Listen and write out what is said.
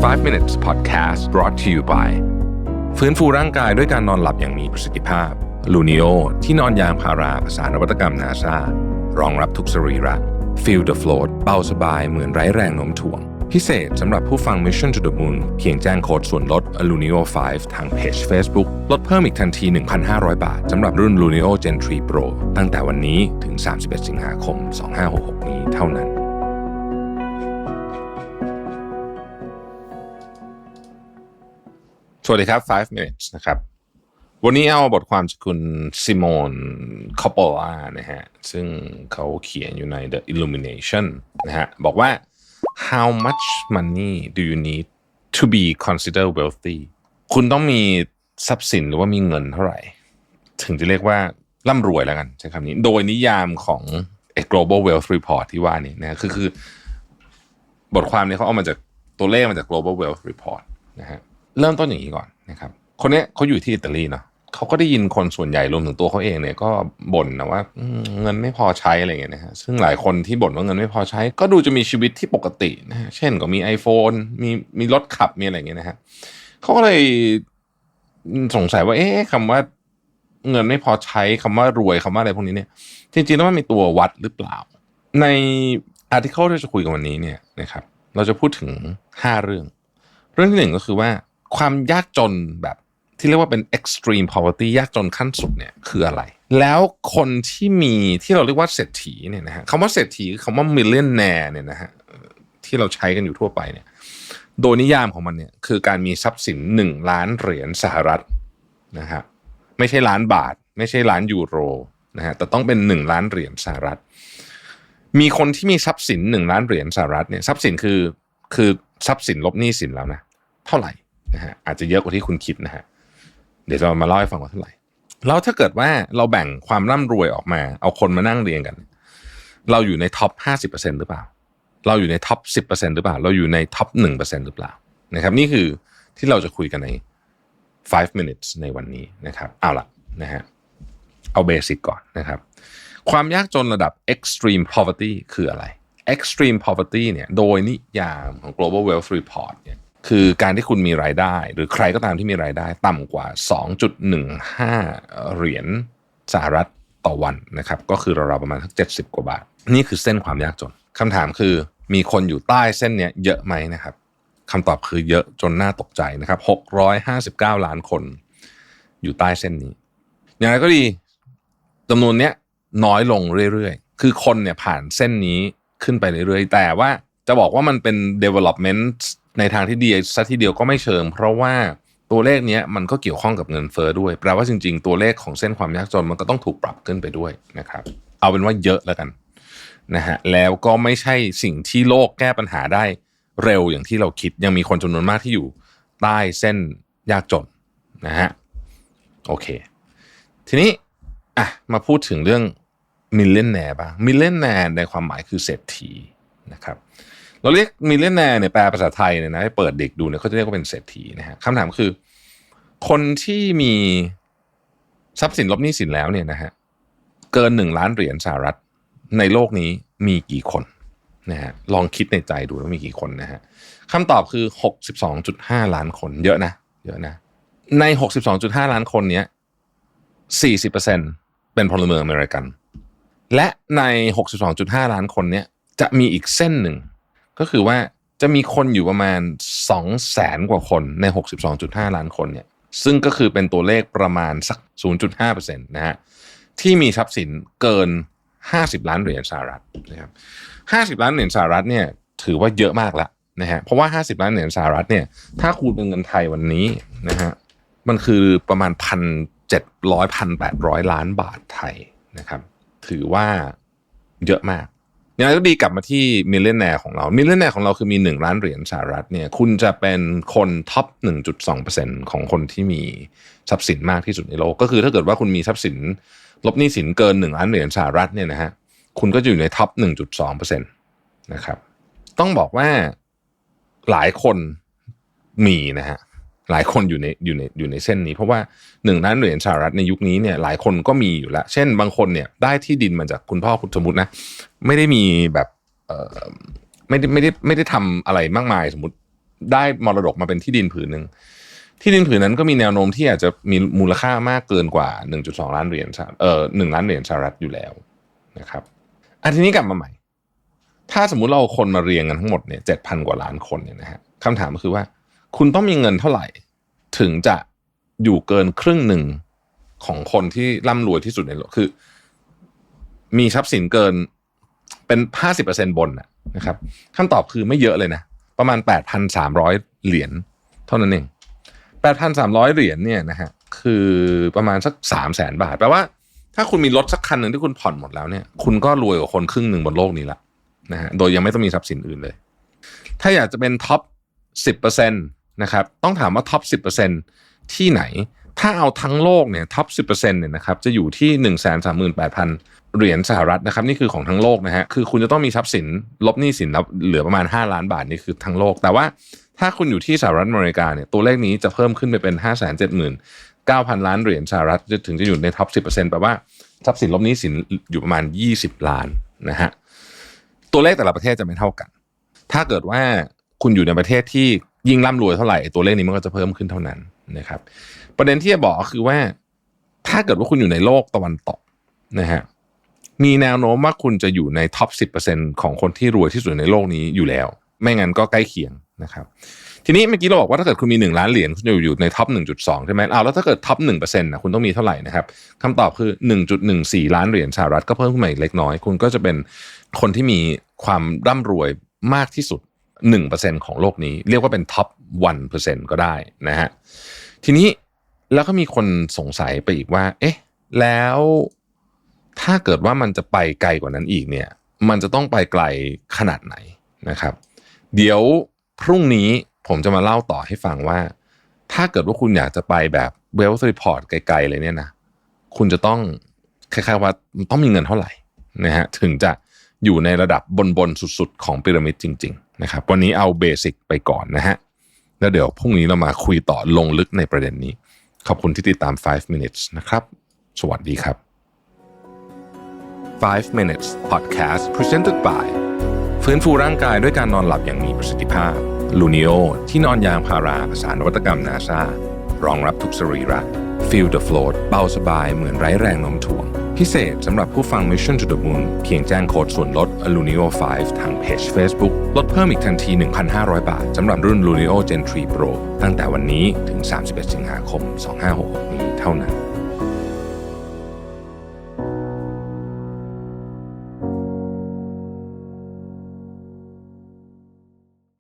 5 minutes podcast brought to you by ฟื้นฟูร่างกายด้วยการนอนหลับอย่างมีประสิทธิภาพลูนิโอที่นอนยางพาราภาษานวัตกรรมนาซารองรับทุกสรีระ Feel the float เบาสบายเหมือนไร้แรงโน้มถ่วง พิเศษสำหรับผู้ฟัง Mission to the Moon เพียงแจ้งโค้ดส่วนลด Lunio 5 ทางเพจ Facebook ลดเพิ่มอีกทันที 1,500 บาทสำหรับรุ่น Lunio Gen 3 Pro ตั้งแต่วันนี้ถึง 31 สิงหาคม 2566 นี้เท่านั้น สวัสดีครับ 5 minutes นะครับ วันนี้เอาบทความจากคุณซิโมนคอปโปล่านะฮะ ซึ่งเขาเขียนอยู่ใน The Illumination นะฮะ บอกว่า how much money do you need to be considered wealthy คุณต้องมีทรัพย์สินหรือว่ามีเงินเท่าไหร่ ถึงจะเรียกว่าร่ำรวยแล้วกันใช้คำนี้ โดยนิยามของไอ้ global wealth report ที่ว่านี่นะฮะคือคือบทความนี้เขาเอามาจากตัวเลขมาจาก global wealth report นะฮะ เริ่มต้นอย่างนี้ก่อนนะครับ คนเนี้ยเขาอยู่ที่อิตาลีเนาะเขาก็ได้ยินคนส่วนใหญ่รวมถึงตัวเขาเองเนี่ยก็บ่นนะว่าเงินไม่พอใช้อะไรเงี้ยนะฮะซึ่งหลายคนที่บ่นว่าเงินไม่พอใช้ ก็ดูจะมีชีวิตที่ปกตินะฮะเช่นก็มี iPhone มีมีรถขับมีอะไรเงี้ยนะฮะเขาก็เลยสงสัยว่า เอ๊ะคำว่าเงินไม่พอใช้คำว่ารวยคำว่าอะไรพวกนี้เนี่ย จริงๆแล้วมันมีตัววัดหรือเปล่า ในอาร์ติเคิลที่จะคุยกันวันนี้เนี่ยนะครับ เราจะพูดถึง 5 เรื่อง เรื่องที่หนึ่งก็คือว่า ความยากจนแบบที่เรียกว่าเป็น extreme poverty ยากจนขั้นสุดเนี่ยคืออะไร แล้วคนที่มีที่เราเรียกว่าเศรษฐีเนี่ยนะฮะคำว่าเศรษฐีคำว่า millionaire เนี่ยนะฮะที่เราใช้กันอยู่ทั่วไปเนี่ย โดยนิยามของมันเนี่ยคือการมีทรัพย์สิน1ล้านเหรียญสหรัฐนะฮะไม่ใช่ล้านบาท ไม่ใช่ล้านยูโรนะฮะแต่ต้องเป็น1ล้านเหรียญสหรัฐ มีคนที่มีทรัพย์สิน1ล้านเหรียญสหรัฐเนี่ยทรัพย์สินคือคือทรัพย์สินลบหนี้สินแล้วนะเท่าไหร่ นะฮะอาจจะเยอะกว่าที่คุณคิดนะฮะเดี๋ยวจะมาเล่าให้ฟังว่าเท่าไหร่แล้วถ้าเกิดว่าเราแบ่งความร่ำรวยออกมา เอาคนมานั่งเรียงกัน เราอยู่ในท็อปห้าสิบเปอร์เซ็นหรือเปล่า เราอยู่ในท็อปสิบเปอร์เซ็นหรือเปล่า เราอยู่ในท็อปหนึ่งเปอร์เซ็นหรือเปล่านะครับนี่คือที่เราจะคุยกันใน 5 minutes ในวันนี้นะครับเอาละนะฮะเอาเบสิกก่อนนะครับ ความยากจนระดับ extreme poverty คืออะไร extreme poverty เนี่ยโดยนิยามของ global wealth report เนี่ย คือการที่คุณมีรายได้ หรือใครก็ตามที่มีรายได้ ต่ำกว่า 2.15 เหรียญสหรัฐต่อวันนะครับ ก็คือราวๆประมาณสัก70 กว่าบาท นี่คือเส้นความยากจนคำถามคือมีคนอยู่ใต้เส้นเนี้ยเยอะไหมนะครับคำตอบคือเยอะจนน่าตกใจนะครับ 659 ล้านคน อยู่ใต้เส้นนี้ อย่างไรก็ดีจำนวนเนี้ยน้อยลงเรื่อยๆ คือคนเนี่ยผ่านเส้นนี้ขึ้นไปเรื่อยๆ แต่ว่าจะบอกว่ามันเป็น development ในทางที่ดีซะทีเดียวก็ไม่เชิง เพราะว่าตัวเลขนี้มันก็เกี่ยวข้องกับเงินเฟ้อด้วยแปลว่าจริง ๆ ตัวเลขของเส้นความยากจนมันก็ต้องถูกปรับขึ้นไปด้วยนะครับ เอาเป็นว่าเยอะแล้วกันนะฮะแล้วก็ไม่ใช่สิ่งที่โลกแก้ปัญหาได้เร็วอย่างที่เราคิดยังมีคนจำนวนมากที่อยู่ใต้เส้นยากจนนะฮะโอเค ทีนี้อะมาพูดถึงเรื่องมิลเลนแนร์บ้างมิลเลนแนร์ในความหมายคือเศรษฐีนะครับ เราเรียกมิเลนแนร์เนี่ยแปลภาษาไทยเนี่ยนะให้เปิดเด็กดูเนี่ยเขาจะเรียกว่าเป็นเศรษฐีนะฮะคำถามคือ คนที่มีทรัพย์สินลบหนี้สินแล้วเนี่ยนะฮะเกินหนึ่งล้านเหรียญสหรัฐในโลกนี้มีกี่คนนะฮะลองคิดในใจดูว่ามีกี่คนนะฮะคำตอบคือ62.5ล้านคน เยอะนะ เยอะนะ ใน62.5ล้านคนเนี้ย40%เป็นพลเมืองอเมริกัน และใน62.5ล้านคนเนี้ยจะมีอีกเส้นหนึ่ง ก็คือว่าจะมีคนอยู่ประมาณ2แสนกว่าคนใน 62.5 ล้านคนเนี่ยซึ่งก็คือเป็นตัวเลขประมาณสัก 0.5%นะฮะที่มีทรัพย์สินเกิน 50 ล้านเหรียญสหรัฐนะครับ50 ล้านเหรียญสหรัฐเนี่ยถือว่าเยอะมากแล้วนะฮะเพราะว่า 50 ล้านเหรียญสหรัฐเนี่ยถ้าคูณเป็นเงินไทยวันนี้นะฮะมันคือประมาณพันเจ็ดร้อยพันแปดร้อยล้านบาทไทยนะครับ ถือว่าเยอะมาก อย่างไรก็ดีกลับมาที่มิลเลนแนร์ของเรามิลเลนแนร์ของเราคือมี 1 ล้านเหรียญสหรัฐเนี่ยคุณจะเป็นคนท็อป 1.2%ของคนที่มีทรัพย์สินมากที่สุดในโลก ก็คือถ้าเกิดว่าคุณมีทรัพย์สิน ลบหนี้สินเกิน 1 ล้านเหรียญสหรัฐเนี่ยนะฮะคุณก็จะอยู่ในท็อป 1.2%นะครับต้องบอกว่าหลายคนมีนะฮะ หลายคนอยู่ในอยู่ในอยู่ในเส้นนี้ เพราะว่าหนึ่งล้านเหรียญสหรัฐในยุคนี้เนี่ยหลายคนก็มีอยู่แล้ว เช่นบางคนเนี่ยได้ที่ดินมาจากคุณพ่อคุณสมมตินะ ไม่ได้มีแบบเไม่ได้ไม่ได้ไม่ได้ทำอะไรมากมายสมมติได้มรดกมาเป็นที่ดินผืนหนึ่งที่ดินผืนนั้นก็มีแนวโน้มที่อาจจะมีมูลค่ามากเกินกว่า 1.2 ล้านเหรียญสหเออหนึ่งล้านเหรียญสหรัฐอยู่แล้วนะครับอันทีนี้กลับมาใหม่ ถ้าสมมุติเราเอาคนมาเรียงกันทั้งหมดเนี่ยเจ็ดพันกว่าล้านคนเนี่ยนะฮะคำถามก็คือว่า คุณต้องมีเงินเท่าไหร่ ถึงจะอยู่เกินครึ่งหนึ่งของคนที่ร่ำรวยที่สุดในโลกคือ มีทรัพย์สินเกินเป็นห้าสิบเปอร์เซ็นบนนะนะครับคำตอบคือไม่เยอะเลยนะ ประมาณแปดพันสามร้อยเหรียญเท่านั้นเองแปดพันสามร้อยเหรียญเนี่ยนะฮะคือประมาณสักสามแสนบาทแปลว่า ถ้าคุณมีรถสักคันหนึ่งที่คุณผ่อนหมดแล้วเนี่ย คุณก็รวยกว่าคนครึ่งหนึ่งบนโลกนี้ละนะฮะโดยยังไม่ต้องมีทรัพย์สินอื่นเลย ถ้าอยากจะเป็นท็อปสิบเปอร์เซ็นต์ นะครับต้องถามว่าท็อปสิบเปอร์เซ็นที่ไหน ถ้าเอาทั้งโลกเนี่ยท็อปสิบเปอร์เซ็นเนี่ยนะครับจะอยู่ที่หนึ่งแสนสามหมื่นแปดพันเหรียญสหรัฐนะครับนี่คือของทั้งโลกนะฮะคือคุณจะต้องมีทรัพย์สินลบหนี้สินแล้วเหลือประมาณ 5 ล้านบาทนี่คือทั้งโลก แต่ว่าถ้าคุณอยู่ที่สหรัฐอเมริกาเนี่ยตัวเลขนี้จะเพิ่มขึ้นไปเป็น 5 7 0 0 0 9,000 ล้านเหรียญสหรัฐจะถึงจะอยู่ในท็อป 10%แปลว่าทรัพย์สินลบหนี้สินอยู่ประมาณ 20 ล้านนะฮะตัวเลขแต่ละประเทศจะไม่เท่ากัน ถ้าเกิดว่าคุณอยู่ในประเทศที่ ยิ่งร่ำรวยเท่าไหร่ตัวเลขนี้มันก็จะเพิ่มขึ้นเท่านั้นนะครับ ประเด็นที่จะบอกก็คือว่า ถ้าเกิดว่าคุณอยู่ในโลกตะวันตกนะฮะมีแนวโน้มว่าคุณจะอยู่ในท็อป 10%ของคนที่รวยที่สุดในโลกนี้อยู่แล้ว ไม่งั้นก็ใกล้เคียงนะครับ ทีนี้เมื่อกี้เราบอกว่าถ้าเกิดคุณมี 1 ล้านเหรียญคุณจะอยู่ในท็อป 1.2 ใช่ไหมเอาแล้วถ้าเกิดท็อป1%นะคุณต้องมีเท่าไหร่นะครับคำตอบคือ 1.14 ล้านเหรียญสหรัฐก็เพิ่มขึ้นมาอีกเล็กน้อย คุณก็จะเป็นคนที่มีความร่ำรวยมากที่สุด 1%ของโลกนี้ เรียกว่าเป็นท็อป1%ก็ได้นะฮะทีนี้แล้วก็มีคนสงสัยไปอีกว่า เอ๊ะ แล้วถ้าเกิดว่ามันจะไปไกลกว่านั้นอีกเนี่ย มันจะต้องไปไกลขนาดไหนนะครับ เดี๋ยวพรุ่งนี้ผมจะมาเล่าต่อให้ฟังว่า ถ้าเกิดว่าคุณอยากจะไปแบบเวลส์รีพอร์ตไกลๆเลยเนี่ยนะ คุณจะต้องคล้ายๆว่าต้องมีเงินเท่าไหร่นะฮะถึงจะอยู่ในระดับบนๆสุดๆ ของพีระมิดจริง ๆ นะครับวันนี้เอาเบสิกไปก่อนนะฮะแล้วเดี๋ยวพรุ่งนี้เรามาคุยต่อลงลึกในประเด็นนี้ ขอบคุณที่ติดตาม 5 minutes นะครับ สวัสดีครับ 5 minutes podcast presented by ฟื้นฟูร่างกายด้วยการนอนหลับอย่างมีประสิทธิภาพลูนิโอที่นอนยางพาราภาษานวัตกรรมนาซารองรับทุกสรีระ Feel the float เบาสบายเหมือนไร้แรงโน้มถ่วง พิเศษสำหรับผู้ฟัง Mission to the Moon เพียงแจ้งโค้ดส่วนลด Lunio 5 ทางเพจ Facebook ลดเพิ่มอีกทันที 1,500 บาทสำหรับรุ่น Lunio Gen 3 Pro ตั้งแต่วันนี้ถึง 31 สิงหาคม 2566 นี้เท่านั้น